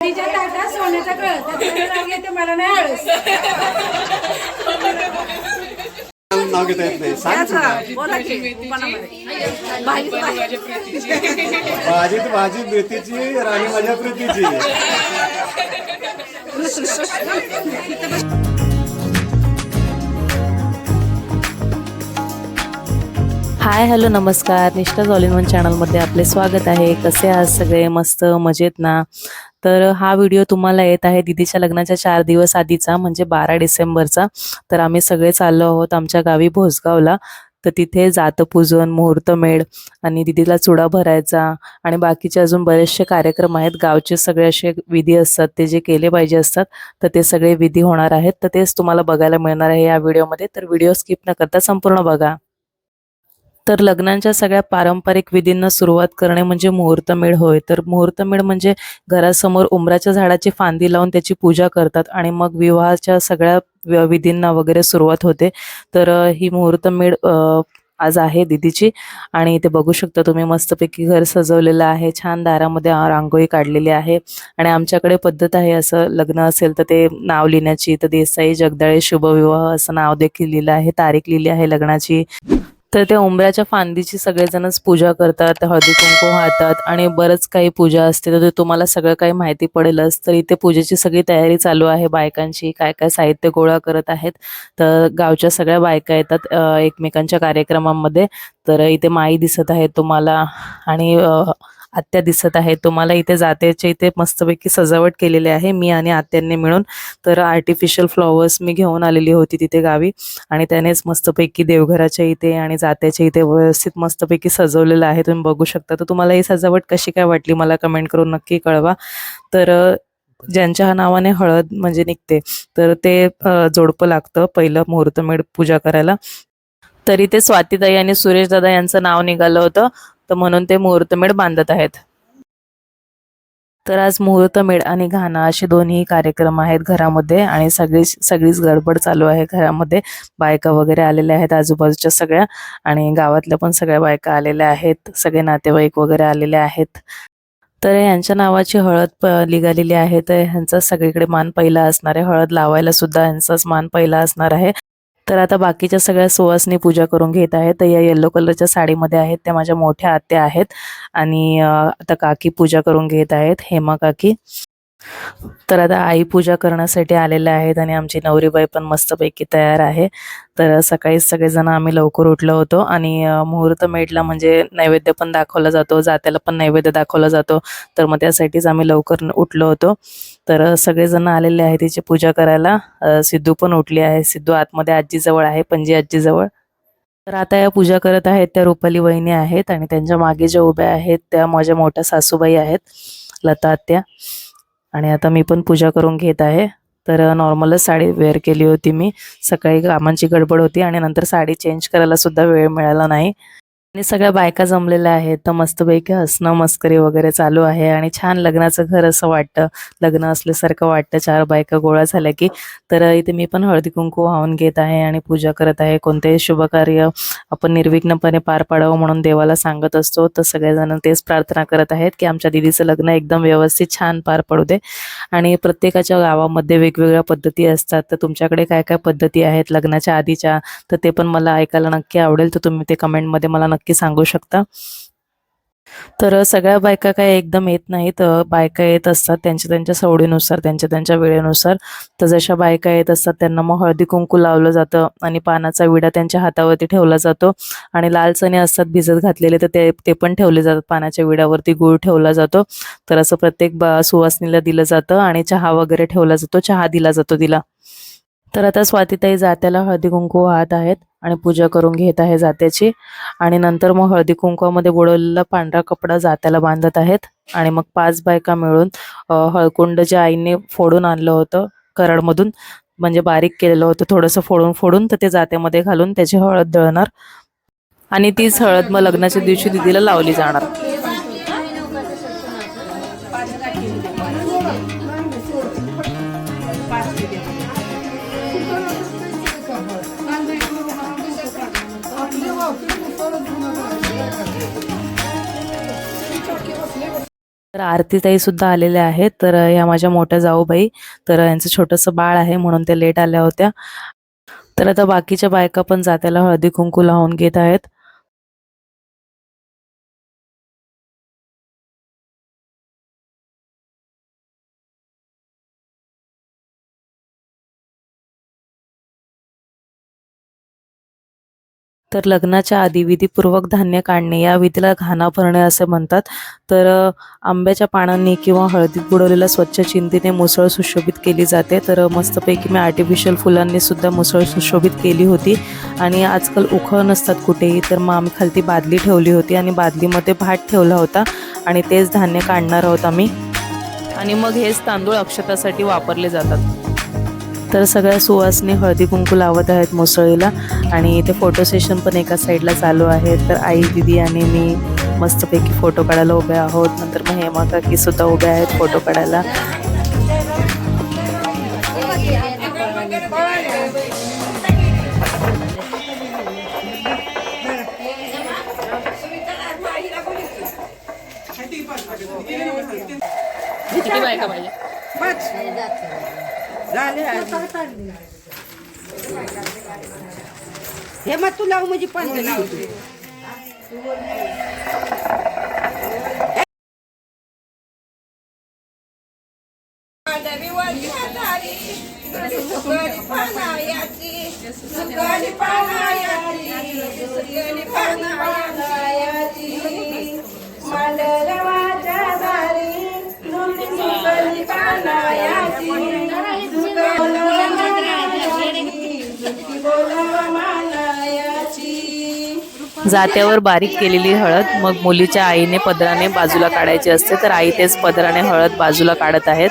तिच्या ताटात सोन्याचा कळस. त्याच्याकडे राग येते मला नाही आळस नाव घेता येत नाही. भाजी भाजीत भाजी प्रीतीची राणी माझ्या प्रीतीची. हाय हॅलो नमस्कार. निष्ठा झॉलिनवन चॅनलमध्ये आपले स्वागत आहे. कसे आहात सगळे? मस्त मजेत ना? तर हा व्हिडिओ तुम्हाला येत आहे दिदीच्या लग्नाच्या चार दिवस आधीचा म्हणजे बारा डिसेंबरचा. तर आम्ही सगळे चाललो आहोत आमच्या गावी भोसगावला तर तिथे जातपूजन मुहूर्तमेढ आणि दिदीला चुडा भरायचा आणि बाकीचे अजून बरेचसे कार्यक्रम आहेत. गावचे सगळे असे विधी असतात ते जे केले पाहिजे असतात तर ते सगळे विधी होणार आहेत. तर तेच तुम्हाला बघायला मिळणार आहे या व्हिडिओमध्ये. तर व्हिडिओ स्किप न करता संपूर्ण बघा. तर लग्नांच्या सगळ्या पारंपरिक विधींना सुरुवात करणे म्हणजे मुहूर्तमेढ होय. तर मुहूर्तमेढ म्हणजे घरासमोर उंबराच्या झाडाची फांदी लावून त्याची पूजा करतात आणि मग विवाहाच्या सगळ्या विधींना वगैरे सुरुवात होते. तर ही मुहूर्तमेढ आज आहे दिदीची आणि इथे बघू शकता तुम्ही मस्तपैकी घर सजवलेलं आहे. छान दारामध्ये रांगोळी काढलेली आहे आणि आमच्याकडे पद्धत आहे असं लग्न असेल तर ते नाव लिहिण्याची तर देसाई जगदाळे शुभविवाह असं नाव देखील लिहिलं आहे. तारीख लिहिली आहे लग्नाची. तर त्या उंबऱ्याच्या फांदीची सगळेजणच पूजा करतात हळदी कुंकू वाहतात आणि बरंच काही पूजा असते. तर ते तुम्हाला सगळं काही माहिती पडेलच. तर इथे पूजेची सगळी तयारी चालू आहे बायकांची. काय काय साहित्य गोळा करत आहेत. तर गावच्या सगळ्या बायका येतात एकमेकांच्या कार्यक्रमामध्ये. तर इथे माई दिसत आहे तुम्हाला. आणि आत्या दिसत आहे. तुम्हाला इथे जात्याच्या इथे मस्तपैकी सजावट केलेली आहे. मी आणि आत्यांनी मिळून तर आर्टिफिशियल फ्लॉवर्स मी घेऊन आलेली होती तिथे गावी. आणि त्यानेच मस्तपैकी देवघराच्या इथे आणि जात्याच्या इथे व्यवस्थित मस्तपैकी सजवलेलं आहे. तुम्ही बघू शकता. तर तुम्हाला ही सजावट कशी काय वाटली मला कमेंट करून नक्की कळवा. तर ज्यांच्या नावाने हळद म्हणजे निघते तर ते जोडपं लागतं पहिलं मुहूर्तमेढ पूजा करायला. तरी ते स्वातीताई आणि सुरेश दादा यांचं नाव निघालं होतं. तर म्हणून ते मुहूर्तमेढ बांधत आहेत. तर आज मुहूर्तमेढ आणि घाणा असे दोन्ही कार्यक्रम आहेत घरामध्ये आणि सगळी सगळीच गडबड चालू आहे घरामध्ये. बायका वगैरे आलेल्या आहेत आजूबाजूच्या सगळ्या आणि गावातल्या पण सगळ्या बायका आलेल्या आहेत. सगळे नातेवाईक वगैरे आलेले आहेत. तर यांच्या नावाची हळद निघालेली आहे. तर ह्यांचा सगळीकडे मान पहिला असणार आहे. हळद लावायला सुद्धा यांचाच मान पहिला असणार आहे. तर आता बाकीच्या सगळ्या सुवासनी पूजा करून घेत आहेत. तर या येल्लो कलरच्या साडीमध्ये आहेत. त्या माझ्या मोठ्या आत्या आहेत. आणि आता काकी पूजा करून घेत आहेत. हेमा काकी. तर आता आई पूजा करण्यासाठी आलेल्या आहेत आणि आमची नवरीबाई पण मस्तपैकी तयार आहे. तर सकाळीच सगळेजण आम्ही लवकर उठलो होतो आणि मुहूर्त मेढला म्हणजे नैवेद्य पण दाखवला जातो जात्याला पण नैवेद्य दाखवला जातो. तर मग त्यासाठीच आम्ही लवकर उठलो होतो. तर सगळेजण आलेले आहेत तिची पूजा करायला. सिद्धू पण उठली आहे. सिद्धू आतमध्ये आजीजवळ आहे पणजी आजीजवळ. तर आता या पूजा करत आहेत त्या रुपाली वहिनी आहेत आणि त्यांच्या मागे ज्या उभ्या आहेत त्या माझ्या मोठ्या सासूबाई आहेत लता आत्या. आणि आता मी पण पूजा करून घेत आहे. तर नॉर्मलच साडी वेअर केली होती मी. सकाळी कामांची गडबड होती आणि नंतर साडी चेंज करायला सुद्धा वेळ मिळाला नाही. आणि सगळ्या बायका जमलेल्या आहेत. तर मस्तपैकी हसणं मस्करी वगैरे चालू आहे आणि छान लग्नाचं घर असं वाटतं. लग्न असल्यासारखं वाटतं. चार बायका गोळा झाल्या की तर इथे मी पण हळदी कुंकू वाहून घेत आहे आणि पूजा करत आहे. कोणतेही शुभकार्य आपण निर्विघ्नपणे पार पाडावं म्हणून देवाला सांगत असतो. तर सगळेजण तेच प्रार्थना करत आहेत की आमच्या दिदीचं लग्न एकदम व्यवस्थित छान पार पडू दे. आणि प्रत्येकाच्या गावामध्ये वेगवेगळ्या पद्धती असतात. तर तुमच्याकडे काय काय पद्धती आहेत लग्नाच्या आधीच्या? तर ते पण मला ऐकायला नक्की आवडेल. तर तुम्ही ते कमेंटमध्ये मला नक्की सांगू शकता. तर सगळ्या बायका काय एकदम येत नाहीत. बायका येत असतात त्यांच्या त्यांच्या सवडीनुसार त्यांच्या त्यांच्या वेळेनुसार. तर जशा बायका येत असतात त्यांना मग हळदी कुंकू लावलं जातं आणि पानाचा विडा त्यांच्या हातावरती ठेवला जातो. आणि लाल चणे असतात भिजत घातलेले तर ते ते पण ठेवले जातात. पानाच्या विड्यावरती गुळ ठेवला जातो. तर असं प्रत्येक बा सुवासनीला दिलं जातं आणि चहा वगैरे ठेवला जातो. चहा दिला जातो तिला. तर आता स्वातीताई जात्याला हळदी कुंकू वाहत आहेत आणि पूजा करून घेत आहे जात्याची. आणि नंतर मग हळदी कुंकवामध्ये बुडवलेला पांढरा कपडा जात्याला बांधत आहेत. आणि मग पाच बायका मिळून हळकुंड जे आईने फोडून आणलं होतं कराडमधून म्हणजे बारीक केलेलं होतं थोडंसं फोडून फोडून तर ते जात्यामध्ये घालून त्याची हळद दळणार. आणि तीच हळद मग लग्नाच्या दिवशी दिदीला लावली जाणार. तर आरतीताई सुद्धा आलेल्या आहेत. तर या माझ्या मोठ्या जाऊबाई तर यांचं छोटंसं बाळ आहे म्हणून ते लेट आल्या होत्या. तर आता बाकीच्या बायका पण जात्याला हळदी कुंकू लावून घेत आहेत. तर लग्नाच्या आधी विधीपूर्वक धान्य काढणे या विधीला घाणा भरणे असे म्हणतात. तर आंब्याच्या पानांनी किंवा हळदीत बुडवलेल्या स्वच्छ चिंतीने मुसळ सुशोभित केली जाते. तर मस्तपैकी मी आर्टिफिशियल फुलांनी सुद्धा मुसळ सुशोभित केली होती. आणि आजकाल उखळ नसतात कुठेही. तर मग आम्ही खालती बादली ठेवली होती आणि बादलीमध्ये भात ठेवला होता. आणि तेच धान्य काढणार आहोत आम्ही. आणि मग हेच तांदूळ अक्षतासाठी वापरले जातात. तर सगळ्या सुवासनी हळदी कुंकू लावत आहेत मुसळीला. आणि इथे फोटो सेशन पण एका साईडला चालू आहे. तर आई दिदी आणि मी मस्तपैकी फोटो काढायला उभे आहोत. नंतर मग हेमा काकी सुद्धा उभे आहेत फोटो काढायला. किती बायका पाहिजे? हे मग तू लावू म्हणजे पंधरा जात्यावर बारीक केलेली हळद. मग मुलीच्या आईने पदराने बाजूला काढायची असते तर आई तेच पदराने हळद बाजूला काढत आहेत.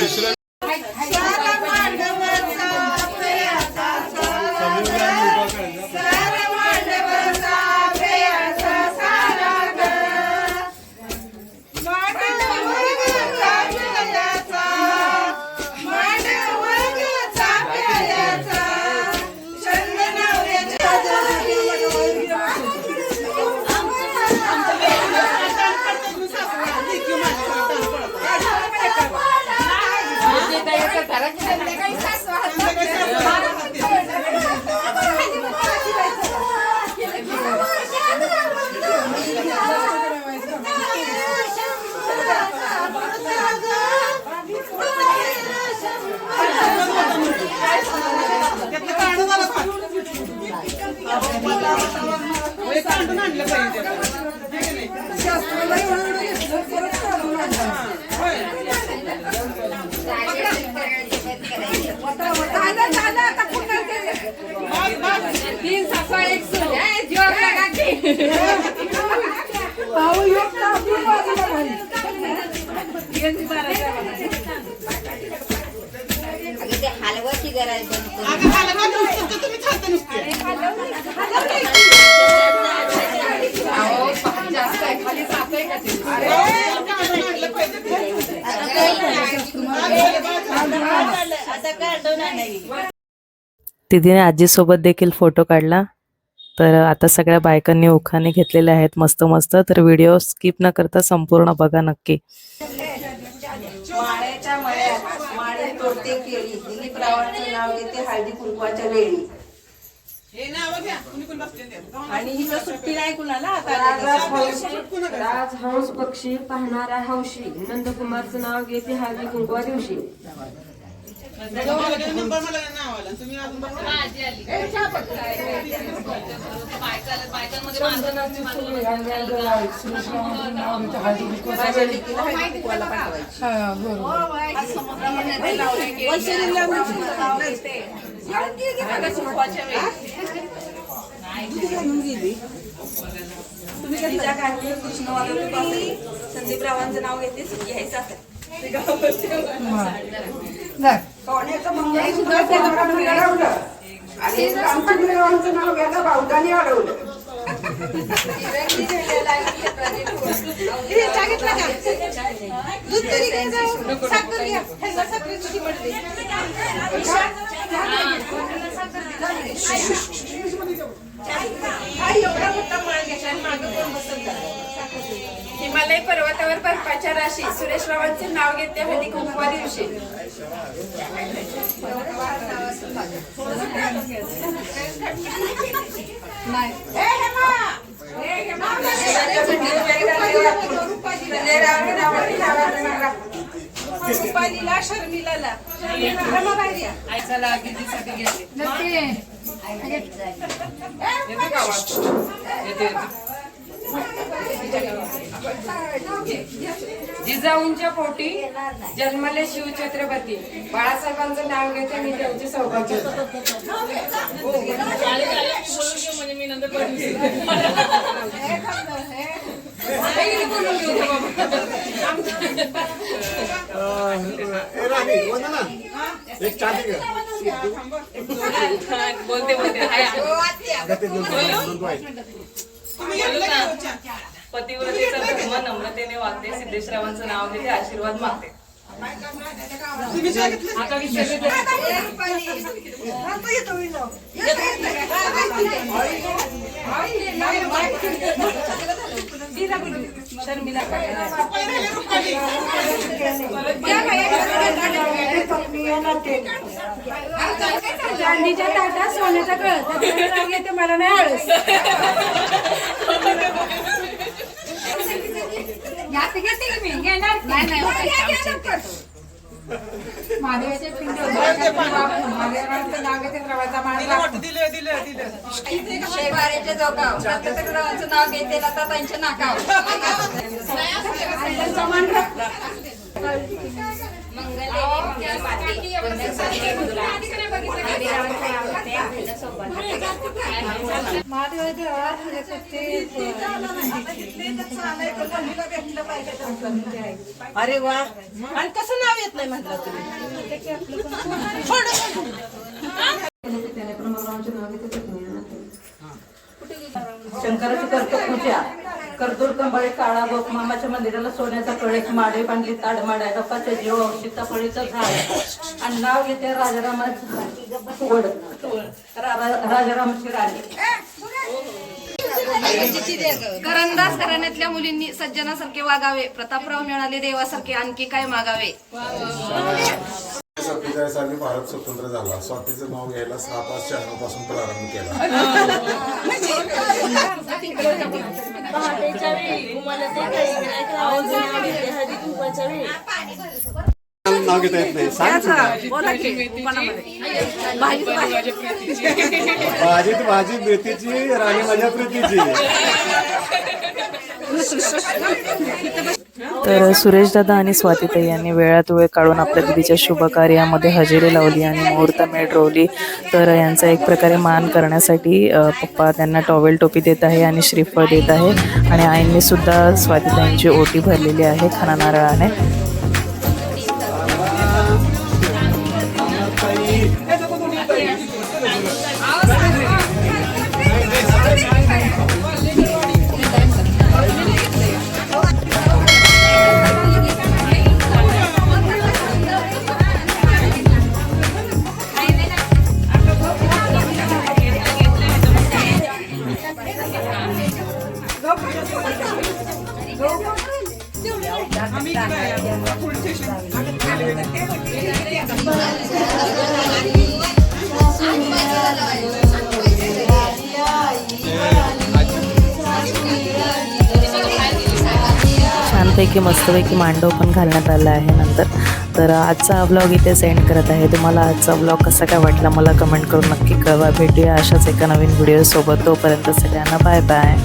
दुसऱ्या तीन सासवा एक सून ए, जीवावर लागा की. योग तर आपली बाजूला हलवाची गरज बंद करू. अहो, पाणी जास्त आहे खाली साफ आहे का ते? आता दिदीने आजीसोबत देखील फोटो काढला. तर आता सगळ्या बायकांनी उखाणे घेतलेले आहेत मस्त मस्त. तर व्हिडिओ स्किप न करता संपूर्ण बघा नक्की. माळ्याच्या मळ्यात माळे तोडते दिलीप नाव घेते हळदी कुंकवाच्या वेळी. आणि हिला सुट्टी नाही कुणाला आता राजहंस पक्षी पाहणारा हौशी नंदकुमारचं नाव घेते हळदी कुंकवा दिवशी संदीपरावांचं नाव घेते घ्यायचं नाव घ्यायला भाऊदानी अडवलं हिमालय बर्फाच्या राशी सुरेश रावांचे नाव घेते हळदी कुंकवा दिवशी. रुपालीला शर्मिलाला. रमा बाहेर या. जिजाऊंच्या पोटी जन्मले शिवछत्रपती बाळासाहेबांचं नाव घेते मी त्यांचे सौभाग्य. बोलते बोलते. पतिव्रतेचा धर्म नम्रतेने वागते सिद्धेश्वरावांचं नाव घेते आशीर्वाद मागते. आता चांदीच्या ताटात सोन्याचा कळत मला नाही आळस. घेते की मी घेणार नाही महादेवाचे पिंड महादेवाचं नाव घेते शेवाऱ्याचे जोगाव नाव घेते लताताईंच्या नाकाव अरे वा. आणि कसं नाव येत नाही म्हटलं तुम्ही? शंकराची करतो पूजा. करदूर कंबळे काळा बोक मामाच्या मंदिराला सोन्याचा कळेच माडे पांडली ताडमाड्या गप्पाच्या जीव सीताफळीचं झाड. आणि नाव घेते राजारामाचं वड राजारामाची राणी. करंदाज घराण्यातल्या मुलींनी सज्जनासारखे वागावे प्रतापराव मिळाले देवासारखे आणखी काय मागावे? सत्तेचाळीस साली भारत स्वतंत्र झाला. स्वातीचं नाव घ्यायला सहा पाच शहाण्णवपासून प्रारंभ केला. नाव घेता येत नाही. सांग भाजीत भाजी बेतीची राणी माझ्या प्रीतीची. तर सुरेश दादा आणि स्वातीताई यांनी वेळात वेळ काढून आपल्या दिदीच्या शुभकार्यामध्ये हजेरी लावली आणि मुहूर्त मेढ रोवली. तर यांचा एक प्रकारे मान करण्यासाठी पप्पा त्यांना टॉवेल टोपी देत आहे आणि श्रीफळ देत आहे. आणि आईंनी सुद्धा स्वातीताईंची ओटी भरलेली आहे खाना नारळाने छानपैकी मस्तपैकी मांडव पण घालण्यात आला आहे नंतर. तर आजचा हा ब्लॉग इथे सेंड करत आहे. तुम्हाला आजचा ब्लॉग कसा काय वाटला मला कमेंट करून नक्की कळवा. भेटूया अशाच एका नवीन व्हिडिओसोबत तोपर्यंत सगळ्यांना बाय बाय